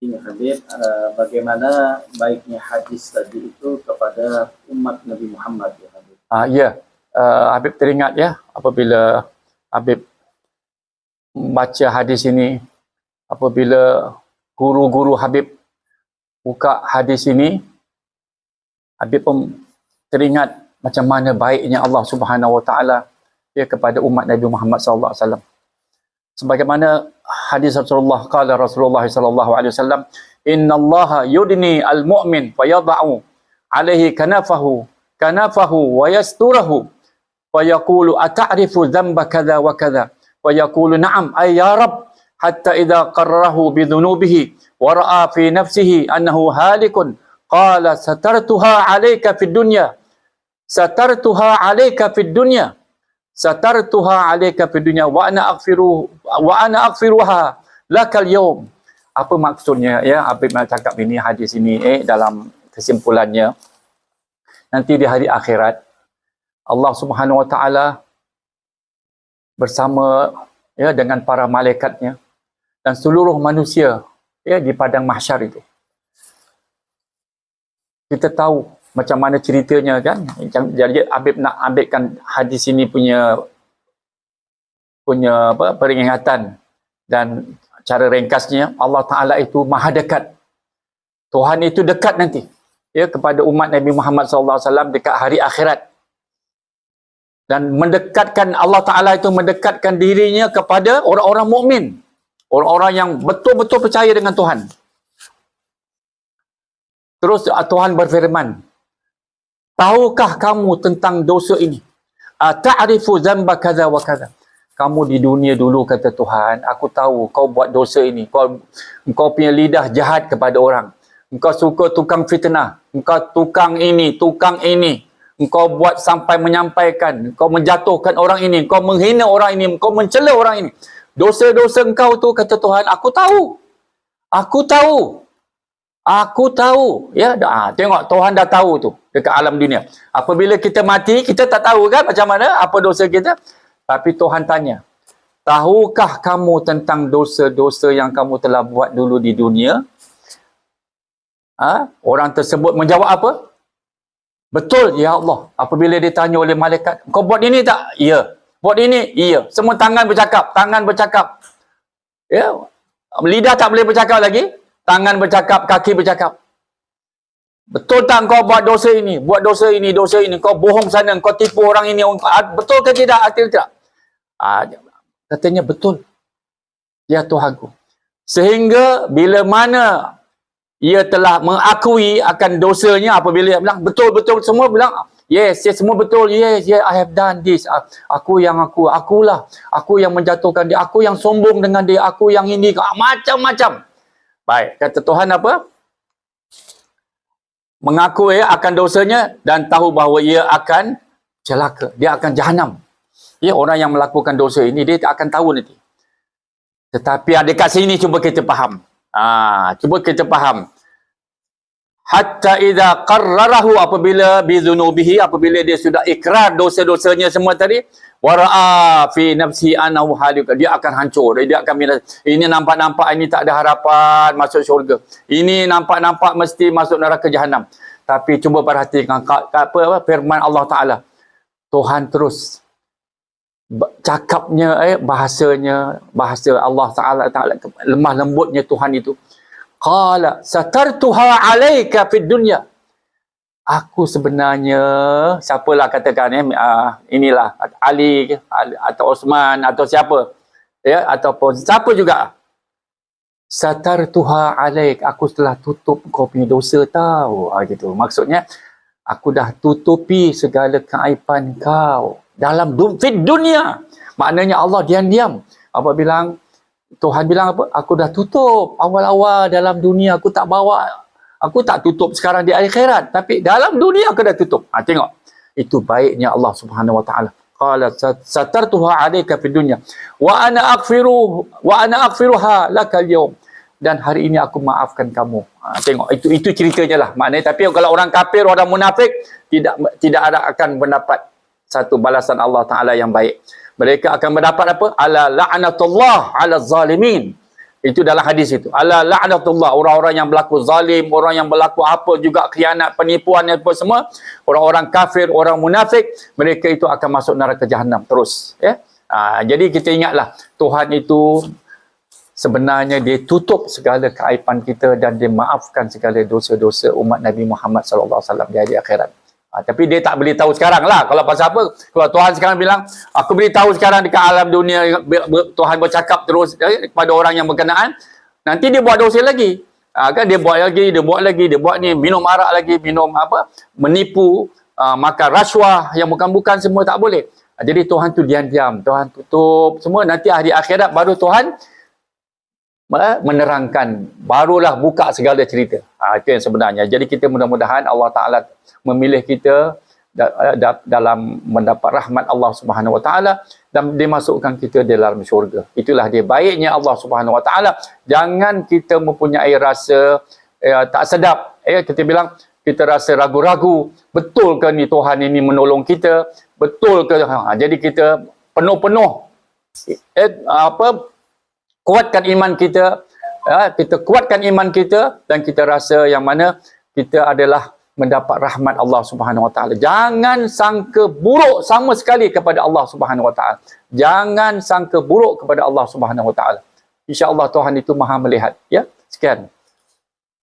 Ini Habib, uh, bagaimana baiknya hadis tadi itu kepada umat Nabi Muhammad ya Habib? Ah ya, uh, Habib teringat ya apabila Habib baca hadis ini apabila guru-guru Habib buka hadis ini Habib pun teringat macam mana baiknya Allah Subhanahu Wa Taala ya kepada umat Nabi Muhammad sallallahu alaihi wasallam. Sebagaimana hadis Rasulullah qala Rasulullah sallallahu alaihi wasallam inna Allah yudni al-mu'min fa yad'u alaihi kanafahu kanafahu wa yasturahu wa yaqulu ata'rifu dhanba kadha wa kadha wa yaqulu na'am ay ya rab hatta idza qarrahu bi dhunubihi wa ra'a fi nafsihi annahu halikun qala satartuha alayka fid dunya satartuha alayka fid dunya satartuha alayka fid dunya wa ana aghfiru wa ana aghfiruha lakal yawm. Apa maksudnya ya? Habib nak cakap ini hadis ini eh dalam kesimpulannya. Nanti di hari akhirat Allah Subhanahu wa taala bersama ya dengan para malaikatnya dan seluruh manusia ya di padang mahsyar itu. Kita tahu macam mana ceritanya kan? Jadi Habib nak ambilkan hadis ini punya punya apa peringatan dan cara ringkasnya Allah Taala itu maha dekat. Tuhan itu dekat nanti ya kepada umat Nabi Muhammad SAW dekat hari akhirat. Dan mendekatkan Allah Taala itu mendekatkan dirinya kepada orang-orang mukmin. Orang-orang yang betul-betul percaya dengan Tuhan. Terus Tuhan berfirman tahukah kamu tentang dosa ini? Ta'rifu dzamba kaza wa kaza. Kamu di dunia dulu kata Tuhan aku tahu kau buat dosa ini. Kau kau punya lidah jahat kepada orang. Engkau suka tukang fitnah. Engkau tukang ini tukang ini. Engkau buat sampai menyampaikan. Engkau menjatuhkan orang ini. Engkau menghina orang ini. Engkau mencela orang ini. Dosa-dosa engkau tu kata Tuhan aku tahu. Aku tahu aku tahu ya ah, tengok Tuhan dah tahu tu dekat alam dunia apabila kita mati kita tak tahu kan macam mana apa dosa kita tapi Tuhan tanya, tahukah kamu tentang dosa-dosa yang kamu telah buat dulu di dunia? Ha? Orang tersebut menjawab apa? Betul, ya Allah. Apabila ditanya oleh malaikat, kau buat ini tak? Ya. Buat ini? Ya. Semua tangan bercakap. Tangan bercakap. Ya. Lidah tak boleh bercakap lagi. Tangan bercakap, kaki bercakap. Betul tak kau buat dosa ini? Buat dosa ini, dosa ini. Kau bohong sana, kau tipu orang ini. Betul ke tidak? Betul tidak? Katanya betul. Ya Tuhanku. Sehingga bila mana ia telah mengakui akan dosanya apabila dia bilang betul-betul semua bilang yes, yes semua betul. Yes, yes I have done this. Aku yang aku, akulah. Aku yang menjatuhkan dia. Aku yang sombong dengan dia. Aku yang ini. Macam-macam. Baik, kata Tuhan apa? Mengakui akan dosanya dan tahu bahawa ia akan celaka. Dia akan jahanam. Ya, orang yang melakukan dosa ini dia akan tahu nanti. Tetapi ada kat sini cuba kita faham. Ah, ha, cuba kita faham. Hatta idza qarrarahu apabila bi dzunubihi apabila dia sudah ikrar dosa-dosanya semua tadi wara'a fi nafsi anahu halik dia akan hancur. Dia akan minat. ini nampak-nampak ini tak ada harapan masuk syurga. Ini nampak-nampak mesti masuk neraka jahanam tapi cuba perhatikan apa, apa firman Allah taala. Tuhan terus cakapnya eh bahasanya bahasa Allah Taala Taala lemah lembutnya Tuhan itu qala satartuha alayka fid dunya. Aku sebenarnya siapalah katakan eh uh, inilah Ali atau Osman atau siapa ya ataupun siapa juga. Satartuha alaik aku telah tutup kau punya dosa tahu ha, gitu. Maksudnya aku dah tutupi segala keaiban kau dalam dunia. Maknanya Allah diam-diam. Apa bilang Tuhan bilang apa? Aku dah tutup awal-awal dalam dunia aku tak bawa aku tak tutup sekarang di akhirat tapi dalam dunia aku dah tutup. Ha, tengok. Itu baiknya Allah Subhanahu wa taala. Qala satartuha alayka fid dunya wa ana aghfiru wa ana aghfiruha lakal yawm dan hari ini aku maafkan kamu. Ha, tengok itu itu ceritanya lah. Maknanya tapi kalau orang kafir, orang munafik tidak tidak ada akan mendapat satu balasan Allah Taala yang baik. Mereka akan mendapat apa? Ala la'natullah ala zalimin. Itu dalam hadis itu. Ala la'natullah orang-orang yang berlaku zalim, orang yang berlaku apa juga khianat, penipuan dan apa semua, orang-orang kafir, orang munafik, mereka itu akan masuk neraka jahanam terus, ya. Ha, jadi kita ingatlah Tuhan itu sebenarnya dia tutup segala keaiban kita dan dia maafkan segala dosa-dosa umat Nabi Muhammad wasallam di akhirat. Ha, tapi dia tak boleh tahu sekarang lah. Kalau pasal apa? Kalau Tuhan sekarang bilang, aku beritahu sekarang dekat alam dunia, Tuhan bercakap terus eh, kepada orang yang berkenaan, nanti dia buat dosa lagi. Ha, kan dia buat lagi, dia buat lagi, dia buat ni, minum arak lagi, minum apa, menipu, uh, makan rasuah yang bukan-bukan semua tak boleh. Ha, jadi Tuhan tu diam-diam, Tuhan tutup semua, nanti hari akhirat baru Tuhan menerangkan barulah buka segala cerita. Ha, itu yang sebenarnya. Jadi kita mudah-mudahan Allah Taala memilih kita da- da- dalam mendapat rahmat Allah Subhanahu Wa Taala dan dimasukkan kita di dalam syurga. Itulah dia baiknya Allah Subhanahu Wa Taala. Jangan kita mempunyai rasa eh, tak sedap. Eh kita bilang kita rasa ragu-ragu, betul ke ni Tuhan ini menolong kita? Betul ke? Ha, jadi kita penuh-penuh eh, apa kuatkan iman kita ya, kita kuatkan iman kita dan kita rasa yang mana kita adalah mendapat rahmat Allah Subhanahu Wa Taala. Jangan sangka buruk sama sekali kepada Allah Subhanahu Wa Taala. Jangan sangka buruk kepada Allah Subhanahu Wa Taala. Insya-Allah Tuhan itu Maha melihat, ya. Sekian.